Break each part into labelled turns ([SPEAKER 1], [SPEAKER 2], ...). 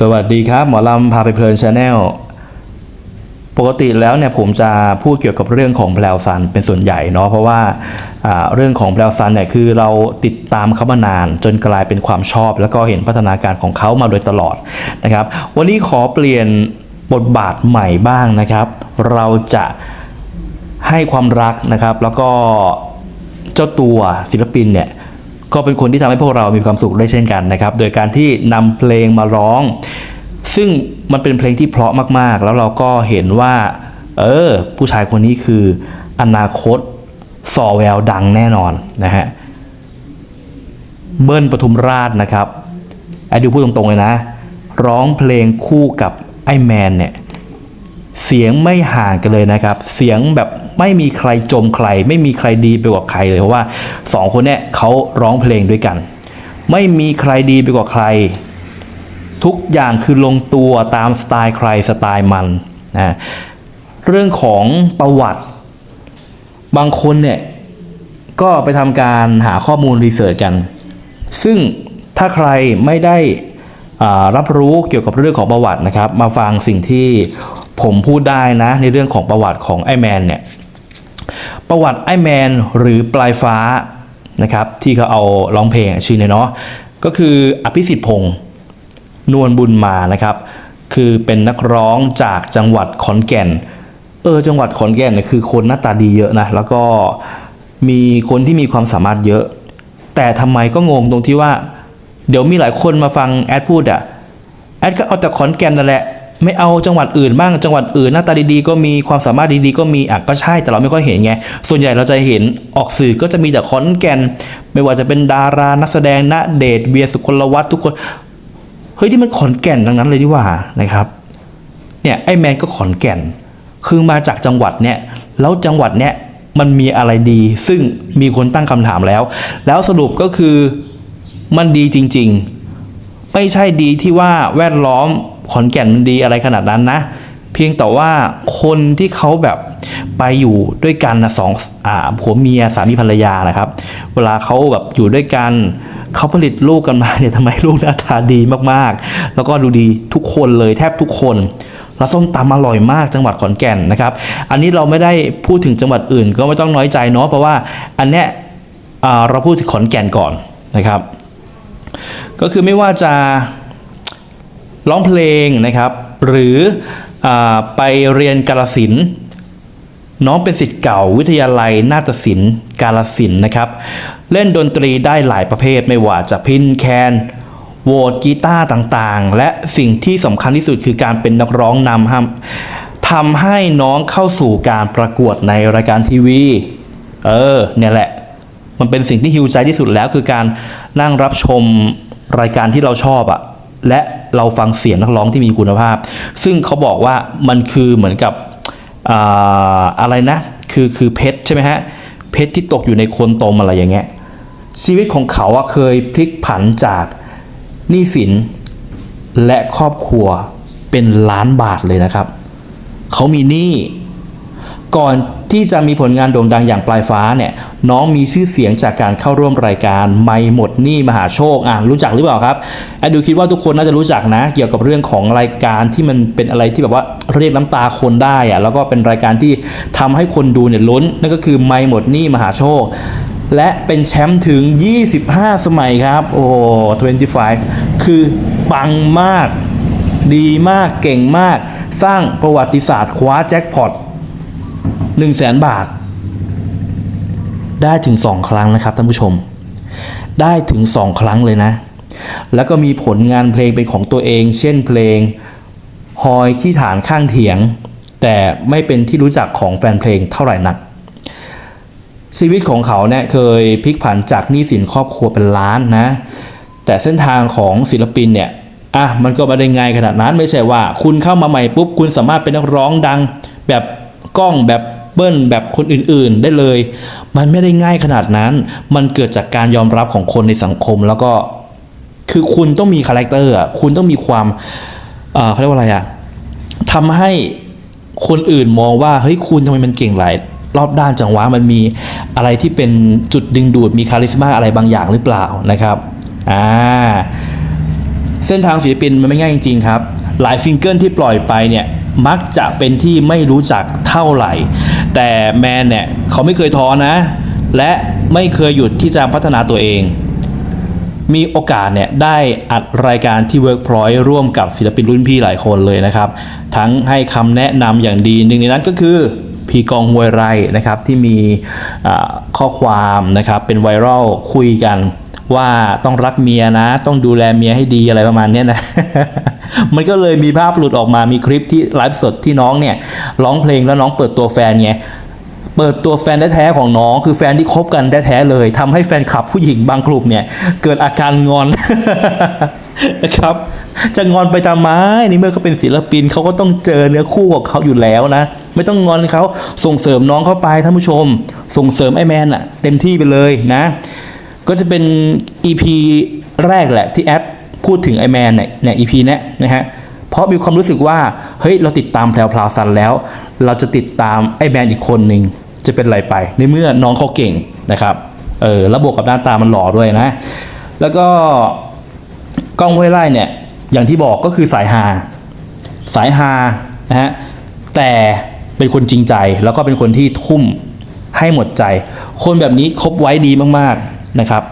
[SPEAKER 1] สวัสดีครับหมอลำพาไปเพลินชาแนลปกติแล้วเนี่ยผมจะพูดเกี่ยวกับเรื่องของแพลวซันเป็นส่วนใหญ่เนาะเพราะว่าเรื่องของแพลวซันเนี่ยคือเราติดตามเขามานาน จนกลายเป็นความชอบ แล้วก็เห็นพัฒนาการของเขามาโดยตลอดนะครับ วันนี้ขอเปลี่ยนบทบาทใหม่บ้างนะครับ เราจะให้ความรักนะครับ แล้วก็เจ้าตัวศิลปินเนี่ย ก็เป็นคนที่ทำให้พวกเรามีความสุขได้เช่นกันนะครับ โดยการที่นำเพลงมาร้อง ซึ่งมันเป็นเพลงที่เพราะมากๆ แล้วเราก็เห็นว่า เออ ผู้ชายคนนี้คืออนาคตสอแววดังแน่นอนนะฮะ เบิ้ลปทุมราชนะครับไอ้ดูพูดตรงๆเลยนะ ร้องเพลงคู่กับไอ้แมนเนี่ย เสียงไม่ห่างกันเลยนะครับ เสียงแบบไม่มีใครจมใคร ไม่มีใครดีไปกว่าใครเลยเพราะว่าสองคนเนี่ยเขาร้องเพลงด้วยกัน ไม่มีใครดีไปกว่าใคร ทุกอย่างคือลงตัวตามสไตล์ใครสไตล์มันนะเรื่องของประวัติ บางคนเนี่ยก็ไปทำการหาข้อมูลรีเสิร์ชกัน ซึ่งถ้าใครไม่ได้รับรู้เกี่ยวกับเรื่องของประวัตินะครับ มาฟังสิ่งที่ ผมพูดได้นะในเรื่องของประวัติของไอแมนเนี่ยประวัติไอแมนหรือปลายฟ้านะครับที่เขาเอาร้องเพลงชื่อเนี่ยเนาะก็คืออภิสิทธิ์พงศ์นวลบุญมานะครับคือเป็นนักร้องจากจังหวัดขอนแก่นเออจังหวัดขอนแก่นเนี่ยคือคนหน้าตาดีเยอะนะแล้วก็มีคนที่มีความสามารถเยอะ แต่ทำไมก็งงตรงที่ว่า เดี๋ยวมีหลายคนมาฟังแอดพูดอะแอดก็เอาแต่ขอนแก่นนั่นแหละ ไม่เอาจังหวัดอื่นบ้างจังหวัดอื่นหน้าตาดีๆก็มีความสามารถดีๆก็มีอะก็ใช่แต่เราไม่ค่อยเห็นไงส่วนใหญ่เราจะเห็นออกสื่อก็จะมีแต่ขอนแก่น ไม่ว่าจะเป็นดารานักแสดงณเดชน์เวียสุกลวัฒน์ทุกคนเฮ้ยที่มันขอนแก่นทั้งนั้นเลยดีกว่านะครับเนี่ยไอ้แมนก็ขอนแก่น คือมาจากจังหวัดเนี่ยแล้วจังหวัดเนี่ยมันมีอะไรดี ซึ่งมีคนตั้งคำถามแล้ว แล้วสรุปก็คือมันดีจริง ๆ ไม่ใช่ดีที่ว่าแวดล้อม ขอนแก่นมันดีอะไรขนาดนั้นนะ เพียงแต่ว่าคนที่เขาแบบไปอยู่ด้วยกันนะสองอ่าผัวเมียสามีภรรยานะครับ เวลาเขาแบบอยู่ด้วยกันเขาผลิตลูกกันมาเนี่ยทำไมลูกหน้าตาดีมากๆ แล้วก็ดูดีทุกคนเลยแทบทุกคนแล้วส้มตำอร่อยมากจังหวัดขอนแก่นนะครับ อันนี้เราไม่ได้พูดถึงจังหวัดอื่น ก็ไม่ต้องน้อยใจเนาะเพราะว่าอันเนี้ยเราพูดถึงขอนแก่นก่อนนะครับ ก็คือไม่ว่าจะ ร้องเพลงนะครับ หรืออไปเรียนกาลสินธุ์น้องเป็นศิษย์เก่าวิทยาลัยนาฏศิลป์กาลสินธุ์นะครับ เล่นดนตรีได้หลายประเภทไม่ว่าจะพินแคนโวตกีตาร์ต่างๆ และสิ่งที่สำคัญที่สุดคือการเป็นนักร้องนำทำทำให้น้องเข้าสู่การประกวดในรายการทีวี เออ เนี่ยแหละ มันเป็นสิ่งที่ฮิวใจที่สุดแล้วคือการนั่งรับชมรายการที่เราชอบอะ และเราฟังเสียงนักร้องที่มีคุณภาพ ซึ่งเขาบอกว่ามันคือเหมือนกับออะไรนะ คือคือเพชรใช่ไหมฮะ เพชรที่ตกอยู่ในโคนตมอะไรอย่างเงี้ย ชีวิตของเขาเคยพลิกผันจากหนี้สินและครอบครัวเป็นล้านบาทเลยนะครับ เขามีหนี้ ก่อนที่จะมีผลงานโด่งดังอย่างปลายฟ้าเนี่ยน้องมีชื่อเสียงจากการเข้าร่วมรายการไม่หมดหนี้มหาโชคอะรู้จักหรือเปล่าครับแอดดูคิดว่าทุกคนน่าจะรู้จักนะ เกี่ยวกับเรื่องของรายการที่มันเป็นอะไรที่แบบว่าเรียกน้ำตาคนได้อะแล้วก็เป็นรายการที่ทำให้คนดูเนี่ยล้นนั่นก็คือไม่หมดหนี้มหาโชค และเป็นแชมป์ถึง 25 สมัยครับโอ้25 คือปังมาก ดีมากเก่งมาก สร้างประวัติศาสตร์คว้าแจ็คพอต 1 0 0 0 0แสนบาท ได้ถึง 2 ครั้งนะครับท่านผู้ชม ได้ถึง 2 ครั้งเลยนะ แล้วก็มีผลงานเพลงเป็นของตัวเอง เช่นเพลงฮอยขี้ฐานข้างเถียง แต่ไม่เป็นที่รู้จักของแฟนเพลงเท่าไหร่นัก ชีวิตของเขาเนี่ยเคยพลิกผันจากหนี้สินครอบครัวเป็นล้านนะ แต่เส้นทางของศิลปินเนี่ยอะมันก็ไม่ได้ง่ายขนาดนั้นไม่ใช่ว่า คุณเข้ามาใหม่ปุ๊บคุณสามารถเป็นนักร้องดังแบบกล้องแบบ เบิ้ลแบบคนอื่นๆได้เลย มันไม่ได้ง่ายขนาดนั้น มันเกิดจากการยอมรับของคนในสังคมแล้วก็คือคุณต้องมีคาแรคเตอร์อะคุณต้องมีความเขาเรียกว่าอะไรอะทำให้คนอื่นมองว่าเฮ้ยคุณทำไมมันเก่งหลายรอบด้านจังหวะมันมีอะไรที่เป็นจุดดึงดูดมีคาลิสมาอะไรบางอย่างหรือเปล่านะครับอ่าเส้นทางศิลปินมันไม่ง่ายจริงๆครับ หลายซิงเกิลที่ปล่อยไปเนี่ย มักจะเป็นที่ไม่รู้จักเท่าไหร่ แต่แมนเนี่ยเขาไม่เคยท้อนะ และไม่เคยหยุดที่จะพัฒนาตัวเอง มีโอกาสเนี่ยได้อัดรายการที่ Workpoint ร่วมกับศิลปินรุ่นพี่หลายคนเลยนะครับ ทั้งให้คำแนะนำอย่างดีหนึ่งในนั้นก็คือพีกองหวยไรนะครับที่มีข้อความนะครับเป็นไวรัลคุยกัน ว่าต้องรักเมียนะ ต้องดูแลเมียให้ดีอะไรประมาณนี้นะ มันก็เลยมีภาพหลุดออกมามีคลิปที่ไลฟ์สดที่น้องเนี่ยร้องเพลงแล้วน้องเปิดตัวแฟนไงเปิดตัวแฟนแท้ๆของน้อง คือแฟนที่คบกันแท้ๆเลยทำให้แฟนคลับผู้หญิงบางกลุ่มเนี่ย เกิดอาการงอนนะครับจะงอนไปทำไมในเมื่อเขาเป็นศิลปินเขาก็ต้องเจอเนื้อคู่ของเขาอยู่แล้วนะ ไม่ต้องงอนเขาส่งเสริมน้องเข้าไปท่านผู้ชม ส่งเสริมไอแมนอะเต็มที่ไปเลยนะ ก็จะเป็น EP แรกแหละที่แอดพูดถึงไอแมนเนี่ย EP นี้นะฮะเพราะมีความรู้สึกว่า เฮ้ย เราติดตามแพลวพลาซันแล้ว เราจะติดตามไอแมนอีกคนหนึ่งจะเป็นอะไรไป ในเมื่อน้องเขาเก่งนะครับเออแล้วบกับหน้าตามันหล่อด้วยนะ แล้วก็กล้องห้วยไล่เนี่ย อย่างที่บอกก็คือสายฮาสายฮานะฮะแต่เป็นคนจริงใจแล้วก็เป็นคนที่ทุ่มให้หมดใจ คนแบบนี้คบไว้ดีมากๆ นะครับ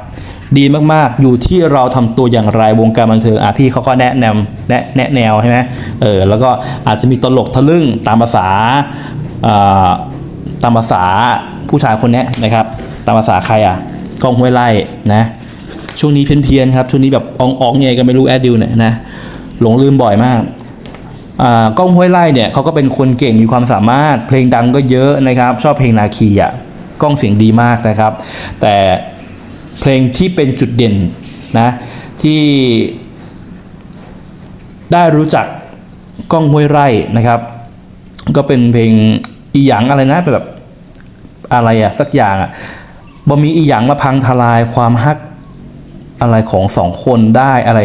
[SPEAKER 1] ดีมากๆอยู่ที่เราทำตัวอย่างไรวงการบันเทิงอะพี่เขาก็แนะนำแนะแนะแนวใช่ไหมเออแล้วก็อาจจะมีตลกทะลึ่งตามภาษาตามภาษาผู้ชายคนนี้นะครับ ตามภาษาใครอะกล้องห้วยไล่นะช่วงนี้เพี้ยนๆครับช่วงนี้แบบอองๆไงก็ไม่รู้แอดดิวเนี่ยนะหลงลืมบ่อยมากกล้องห้วยไล่เนี่ยเขาก็เป็นคนเก่งมีความสามารถเพลงดังก็เยอะนะครับ ชอบเพลงนาคีอะกล้องเสียงดีมากนะครับ แต่ เพลงที่เป็นจุดเด่นนะที่ได้รู้จักกล้องห้วยไร่นะครับ ก็เป็นเพลงอีหยังอะไรนะแบบอะไรอะสักอย่างอะบ่มีอีหยังมาพังทลายความฮักอะไรของสองคนได้อะไร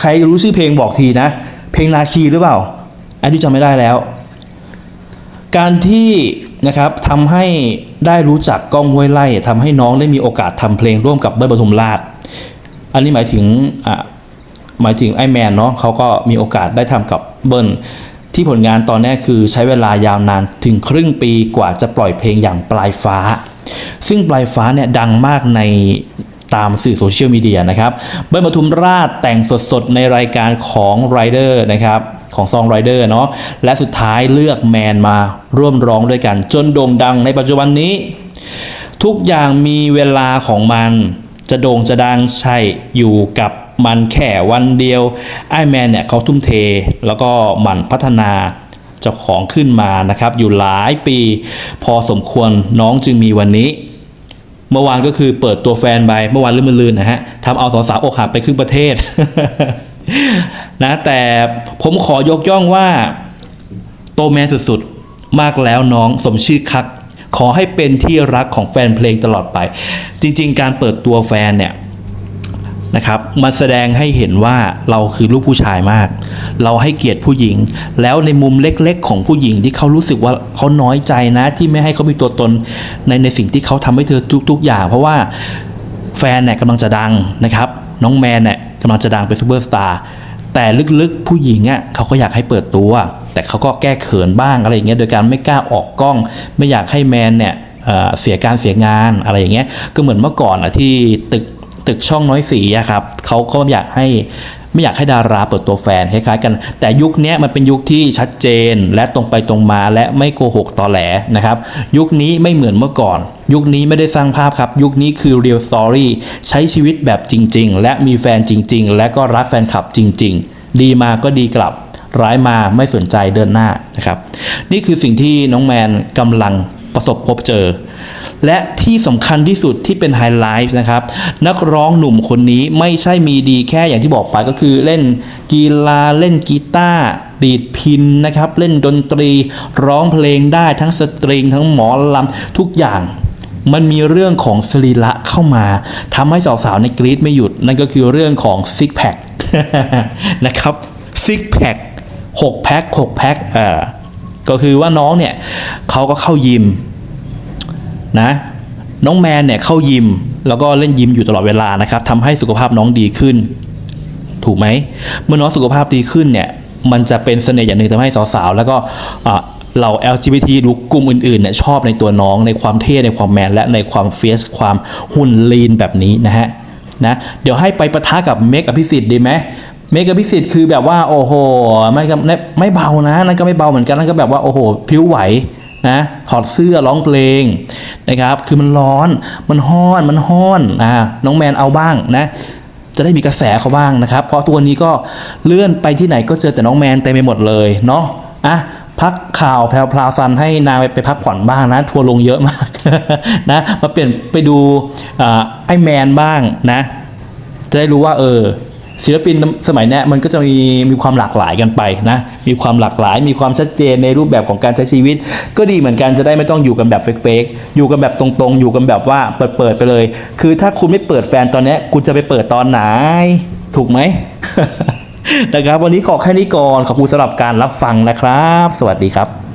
[SPEAKER 1] ใครรู้ชื่อเพลงบอกทีนะ เพลงนาคีหรือเปล่าอันนี้จำไม่ได้แล้ว การที่นะครับทำให้ ได้รู้จักก้องห้วยไล่ทำให้น้องได้มีโอกาสทำเพลงร่วมกับเบิร์ดปทุมราช อันนี้หมายถึงอะหมายถึงไอแมนเนาะเขาก็มีโอกาสได้ทำกับเบิร์นที่ผลงานตอนนี้คือใช้เวลายาวนานถึงครึ่งปีกว่าจะปล่อยเพลงอย่างปลายฟ้า ซึ่งปลายฟ้าเนี่ยดังมากในตามสื่อโซเชียลมีเดียนะครับ เบิร์ดปทุมราชแต่งสดๆในรายการของไรเดอร์นะครับ ของซองไรเดอร์เนาะและสุดท้ายเลือกแมนมาร่วมร้องด้วยกัน จนโด่งดังในปัจจุบันนี้ ทุกอย่างมีเวลาของมัน จะโด่งจะดังใช่อยู่กับมันแค่วันเดียวไอแมนเนี่ยเขาทุ่มเท แล้วก็หมั่นพัฒนาเจ้าของขึ้นมานะครับ อยู่หลายปี พอสมควรน้องจึงมีวันนี้ เมื่อวานก็คือเปิดตัวแฟนไปเมื่อวานลืมือลืนนะฮะทำเอาสาวๆอกหักไปครึ่งประเทศ นะแต่ผมขอยกย่องว่าโตแมนสุดๆ มากแล้วน้องสมชื่อคัก ขอให้เป็นที่รักของแฟนเพลงตลอดไป จริง ๆ การเปิดตัวแฟนเนี่ยนะครับมันแสดงให้เห็นว่าเราคือลูกผู้ชายมาก เราให้เกียรติผู้หญิง แล้วในมุมเล็กๆ ของผู้หญิงที่เขารู้สึกว่าเขาน้อยใจนะ ที่ไม่ให้เขามีตัวตนในในสิ่งที่เขาทำให้เธอทุก ๆ อย่าง เพราะว่าแฟนเนี่ยกำลังจะดังนะครับ น้องแมนเนี่ย กำลังจะดังเป็นซูเปอร์สตาร์แต่ลึกๆผู้หญิงอะเขาก็อยากให้เปิดตัว แต่เขาก็แก้เขินบ้างอะไรอย่างเงี้ยโดยการไม่กล้าออกกล้อง ไม่อยากให้แมนเนี่ยเเสียการเสียงานอะไรอย่างเงี้ยก็เหมือนเมื่อก่อนอะที่ตึกตึกช่องน้อยสีอะครับเขาก็อยากให้ไม่อยากให้ดาราเปิดตัวแฟนคล้ายๆกัน แต่ยุคนี้มันเป็นยุคที่ชัดเจนและตรงไปตรงมาและไม่โกหกตอแหลนะครับ ยุคนี้ไม่เหมือนเมื่อก่อน ยุคนี้ไม่ได้สร้างภาพครับ ยุคนี้คือ real story ใช้ชีวิตแบบจริง ๆ และมีแฟนจริง ๆ และก็รักแฟนคลับจริง ๆ ดีมาก็ดีกลับร้ายมาไม่สนใจเดินหน้านะครับ นี่คือสิ่งที่น้องแมนกำลังประสบพบเจอ และที่สำคัญที่สุดที่เป็นไฮไลท์นะครับ นักร้องหนุ่มคนนี้ไม่ใช่มีดีแค่อย่างที่บอกไปก็คือเล่นกีฬาเล่นกีตาร์ดีดพินนะครับ เล่นดนตรีร้องเพลงได้ทั้งสตริง ทั้งหมอลำทุกอย่าง มันมีเรื่องของสรีระเข้ามาทำให้สาวๆในกรีดไม่หยุด นั่นก็คือเรื่องของซิกแพคนะครับซิกแพคหกแพ็คหกแพ็คอ่อก็คือว่าน้องเนี่ยเขาก็เข้ายิมนะน้องแมนเนี่ยเข้ายิม แล้วก็เล่นยิมอยู่ตลอดเวลานะครับทำให้สุขภาพน้องดีขึ้น ถูกไหมเมื่อน้องสุขภาพดีขึ้นเนี่ยมันจะเป็นเสน่ห์อย่างหนึ่งทำให้สาวๆแล้วก็อ่า เหล่า LGBT หรือกลุ่มอื่นๆเนี่ยชอบในตัวน้องในความเท่ในความแมนและในความเฟียสความหุ่นลีนแบบนี้นะฮะนะเดี๋ยวให้ไปปะทะกับเมกอภิสิทธิ์ดีไหมเมกอภิสิทธิ์คือแบบว่าโอ้โหมันก็ไม่ไม่เบานะนั่นก็ไม่เบาเหมือนกันนั่นก็แบบว่าโอ้โหผิวไหวนะถอดเสื้อร้องเพลงนะครับคือมันร้อนมันห้อนมันห้อนอ่าน้องแมนเอาบ้างนะจะได้มีกระแสเขาบ้างนะครับ เพราะตัวนี้ก็เลื่อนไปที่ไหนก็เจอแต่น้องแมนเต็มไปหมดเลยเนาะอะ พักข่าวแพรวพราวซันให้นางไปไปพักผ่อนบ้างนะ ทัวร์ลงเยอะมากนะมาเปลี่ยนไปดูไอแมนบ้างนะ จะได้รู้ว่าเออศิลปินสมัยเนี้ยมันก็จะมีมีความหลากหลายกันไปนะ มีความหลากหลาย มีความชัดเจนในรูปแบบของการใช้ชีวิต ก็ดีเหมือนกันจะได้ไม่ต้องอยู่กันแบบเฟกๆอยู่กันแบบตรงๆ อยู่กันแบบว่าเปิดๆไปเลย คือถ้าคุณไม่เปิดแฟนตอนเนี้ยคุณจะไปเปิดตอนไหน ถูกไหม นะครับ วันนี้ขอแค่นี้ก่อนขอบคุณสำหรับการรับฟังนะครับ สวัสดีครับ